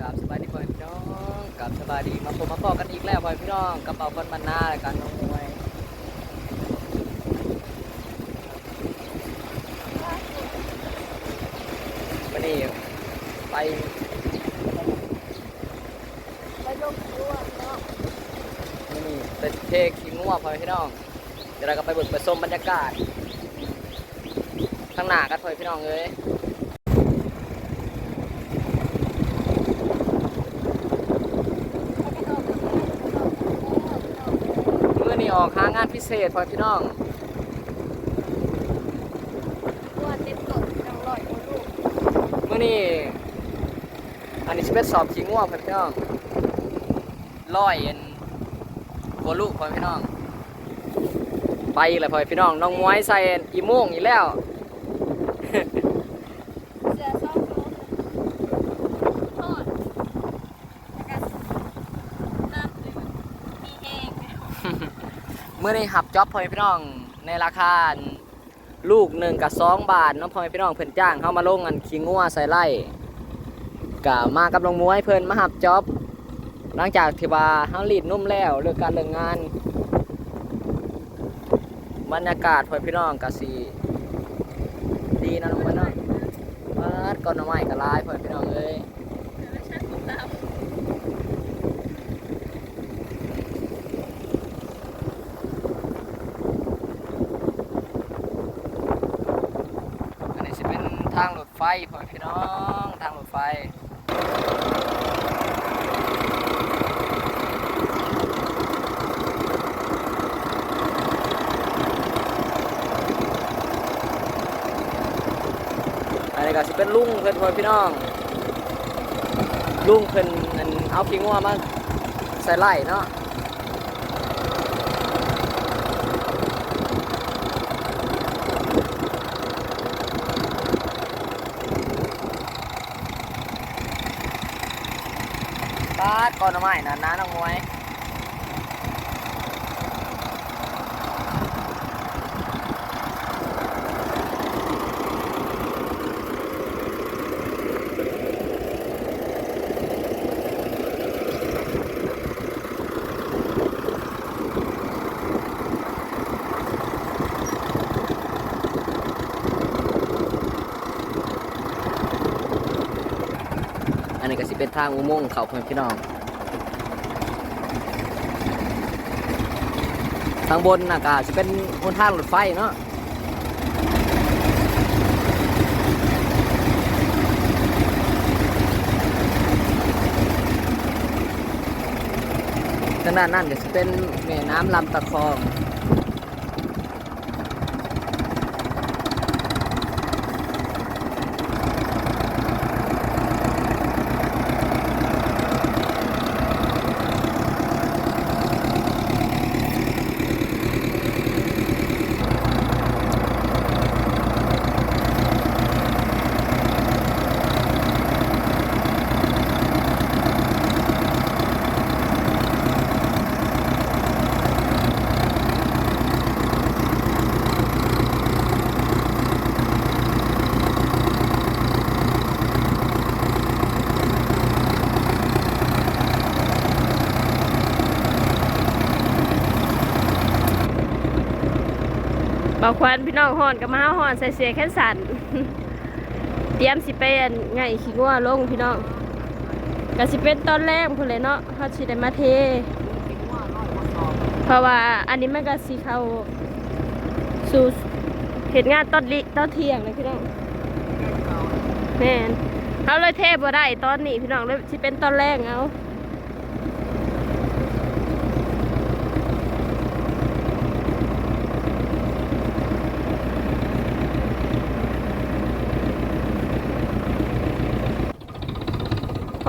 กับสบายดีพ่อพี่น้องกับสบายดีมาพบมาพอกกันอีกแล้วพ่อพี่น้องกระเป๋าคนมันหน้าการน้องมวยวันนี้ไปไปลงครัวเนาะวันนี้เป็นเทคขี้งัวพ่อพี่น้องเดี๋ยวเราก็ไปบิกไปชมบรรยากาศข้างหน้ากันพ่อพี่น้องเลย ไปออกไปออก เมื่ อนี้ออกหางานพิเศษพ่อพี่น้องตัวเต็มตดจังลอยลูกเมื่อนี้อันนี้จะเป็นสอบขี้งัวพ่อพี่น้องร้อยเอ็นโกลูกพ่อพี่น้อง ไปเลยพ่อพี่น้องน้องมวยใส่อีโม่งอีกแล้ว เสือซ่องโลทอดแล้วก็น้ำเลยมีแห้ง เมื่อนี้หับจ็อบพ่อพี่น้องในราคาลูกหนึ่งกับสองบาทน้องพ่อพี่น้องเพิ่นจ้างเข้ามาลงกันขี้งัวใส่ไร่กะมากับน้องมวยเพิ่นมาหับจ็อบหลังจากที่ว่าเฮาลีดนุ่มแล้วเลิกการเลิกงาน บรรยากาศพ่อพี่น้องกะสีดีนะน้องมวยเนาะวาดก้อนน้ำไม้กะลายพ่อพี่น้องเอ้ย แล้วฉันถูกตาม อันนี้สิเป็น ทางรถไฟพ่อพี่น้องทางรถไฟอันนี้ก็สิเป็นลุงเพิ่อนพ่อพี่น้อง ลุงเพิ่อนเอาขี้งัวมาใส่ไล่เนาะ ดก่อนหน่อไม้นะน้าน้องมวย นนี้ก็สิเป็นทางอุโมงค์เขาเพื่อนพี่น้อง ทางบนน่ะก็จะเป็นบนทางรถไฟเนาะทางด้านนั้นก็จะเป็นแม่น้ำลำตะคอง บอกควันพี่น้องห่อนกับมาห่อนใส่เสียแค่สันเตรียมสิเป็นไงขี้งัวลงพี่น้องก็สิเป็นตอนแรกพุ่นเลยเนาะเขาสิได้มาเท เพราะว่าอันนี้มันก็สิเข้าสู่เหตุงานตอนลิตอนเที่ยงเลยพี่น้องแม่นเขาเลยเทบ่ได้ตอนนี้พี่น้องเลยสิเป็นตอนแรกเอา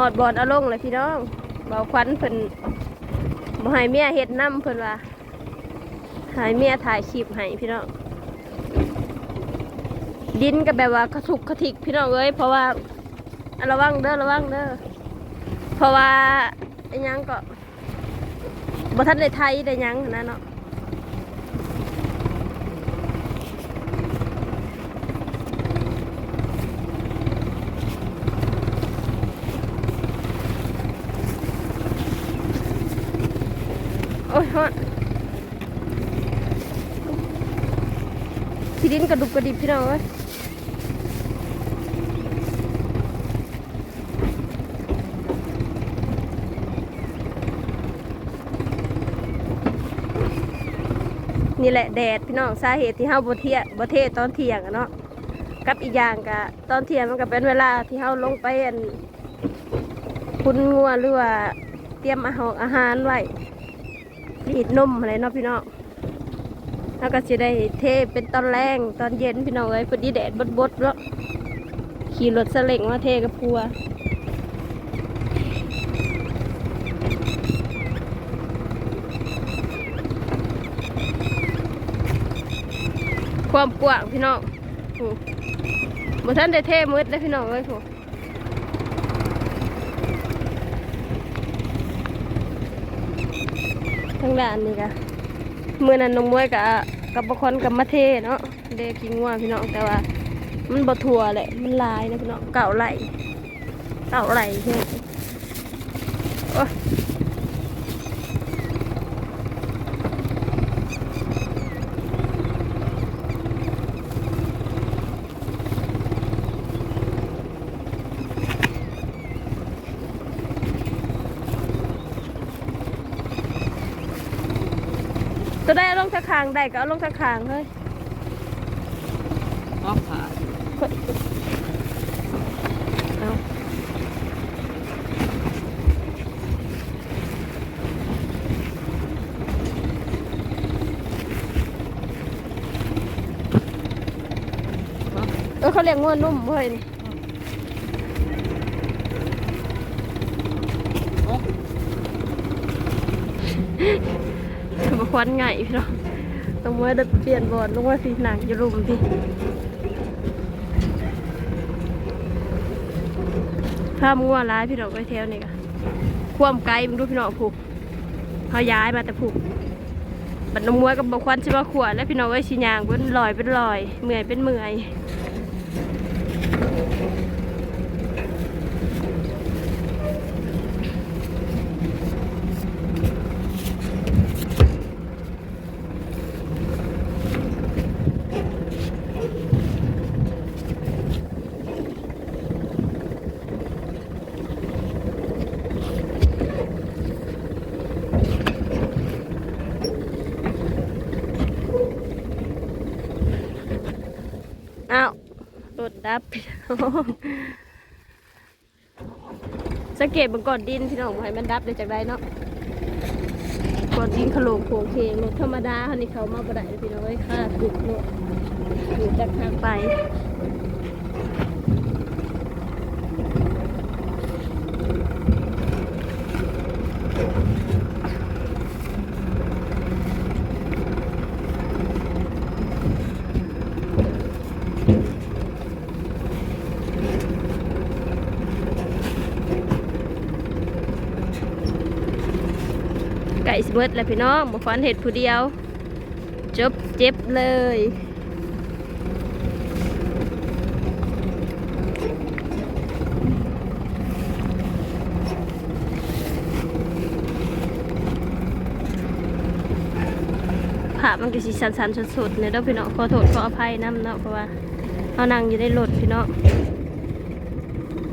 อดบอดเอาลงเลยพี่น้องเบาควันเพิ่นบ่ให้เมียเฮ็ดน้ำเพิ่นว่าให้เมียถ่ายคลิปให้พี่น้องดินก็แบบว่ากระทุกกระทิกพี่น้องเอ้ยเพราะว่าอะระวังเด้อระวังเด้อเพราะว่าไอ้ยังก็บ่ทันได้ไทยได้ยังหั้นนะเนาะ ยฮอดขี้ดินกระดุกกระดิบพี่น้องเอ้ยนี่แหละแดดพี่น้องสาเหตุที่เฮาบ่เที่ยบ่เทตอนเที่ยงอะเนาะกับอีกอย่างก็ตอนเที่ยงมันก็เป็นเวลาที่เฮาลงไปอันคุณงัวหรือว่าเตรียมอาหารอาหารไว้ รีดนมอะไรเนาะพี่น้องแล้วก็สิได้เทเป็นตอนแรงตอนเย็นพี่น้องเอ้ยพอดีแดดบดๆแล้วขี่รถสเล็งมาเทกับพัวความกว้างพี่น้องโอ้บ่ท่านได้เทมืดเลยพี่น้องเอ้ยโห ทางด้านนี้กะมือนั้นน้องมวยกะกับบคนกับมาเทเนาะเด็กกินง่วงพี่น้องแต่ว่า มันบ่ทัวแหละมันลายนะพี่น้องเก่าไหลเก่าไหลใช่ ตัวได้เอาลงทะคางได้ก็เอาลงทะคางเฮ้ยออกขาเอาเออเขาเรียกงวนุ่มเว้ยนี่โอ้มา ควันไงพี่น้องต้องมาเดินเปลี่ยนบอลลงมาสีหนังยู่รุมพี่ภาพงัวร้ายพี่น้องไปเทวนี่กะความไกลมึงดูพี่น้องผูกเขาย้ายมาแต่ผูกบัดนองมวยกับบควันชิมาขวดแล้วพี่น้องไอ้ยชิยางเป็นลอยเป็นลอยเมื่อยเป็นเมื่อย อ้าวรถดับพี่น้องสังเกตบนก่อนดินพี่น้องบ่ให้มันดับได้จากใดเนาะก่อนดินขโลงโผงเพลงรถธรรมดาเขานี่เขามาบ่ได้พี่น้องไว้ยค่าถูกเนาะอยู่จากทางไป ไก่สเบิดแล้วพี่น้องบ่ฟันเห็ดผู้เดียว จบเจ็บเลยภาพมันก็สิสันๆสุดๆเนี่ยเด้อพี่น้องขอโทษขออภัยนํเนาะเพราะว่าเขานั่งอยู่ในรถพี่น้อง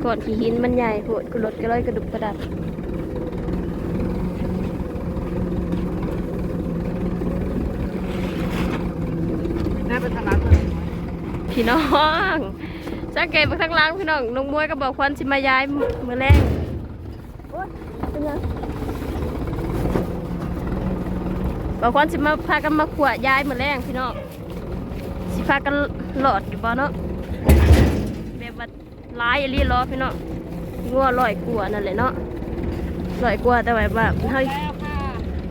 ก่อนขี่หินมันใหญ่โหดก็รถก็เลยกระดุกกระดับ แน่เป็นทางร้านเลย พี่น้องสังเกตไปทางล่างพี่น้องน้องมวยก็บอกควันสิมาย้ายมือแรงบอกควันสิมาพากันมาขวดย้ายมือแรงพี่น้องสิพากันหลอดอยู่บ่เนาะแบบว่าร้ายอรีล้อพี่น้องงัวลอยกลัวนั่นแหละเนาะลอยกลัวแต่แบบว่าเฮาแล้วค่ะ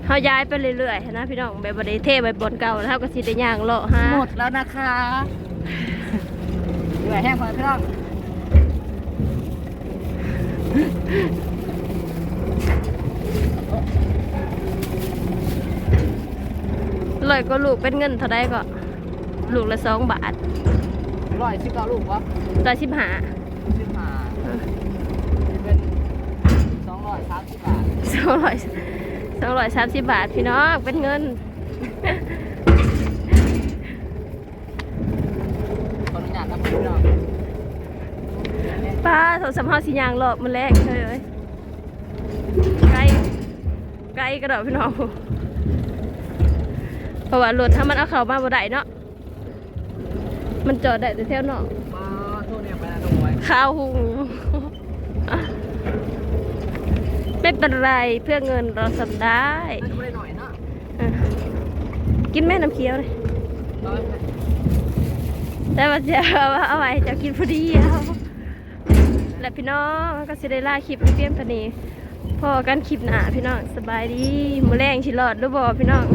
เฮาย้ายไปเรื่อยๆนะพี่น้องแบบบ่ได้เทไปบนเก่าแล้วเฮาก็สิได้ย่างเลาะหาหมดแล้วนะคะ เหนื่อยแห้งพอพี่น้องลอยก็ลูกเป็นเงินเท่าไดก็ลูกละสองบาทร้อยสิบเก้าลูกวะร้อยสิบห้าสิบห้าเป็นสองร้อยสามสิบบาทสองร้อยสองร้อยสามสิบบาทพี่น้องเป็นเงิน ขออนุญาตนะพี่น้องป้าโทรศัพท์เฮาสิยางหลอกมันแรกเลยไกลไกลกระโดดพี่น้องเพราะว่ารถถ้ามันเอาเข้ามาบ่ได้เนาะมันจอดได้แต่แถวนอกมาโทษเนี่ยไปนะน้องไว้ข้าวหุงไม่เป็นไรเพื่อเงินเราทำได้น่าจะไม่ได้หน่อยเนาะอะกินแม่น้ำเคี้ยวเลยร้อย แต่ว่าจะเอาเอาไว้จะกินพอดีเอาและพี่น้องก็สิได้ล่าคลิปเพียงเท่านี้พอกันคลิปหนาพี่น้องสบายดีมือแรงชิลอดรือบ่พี่น้อง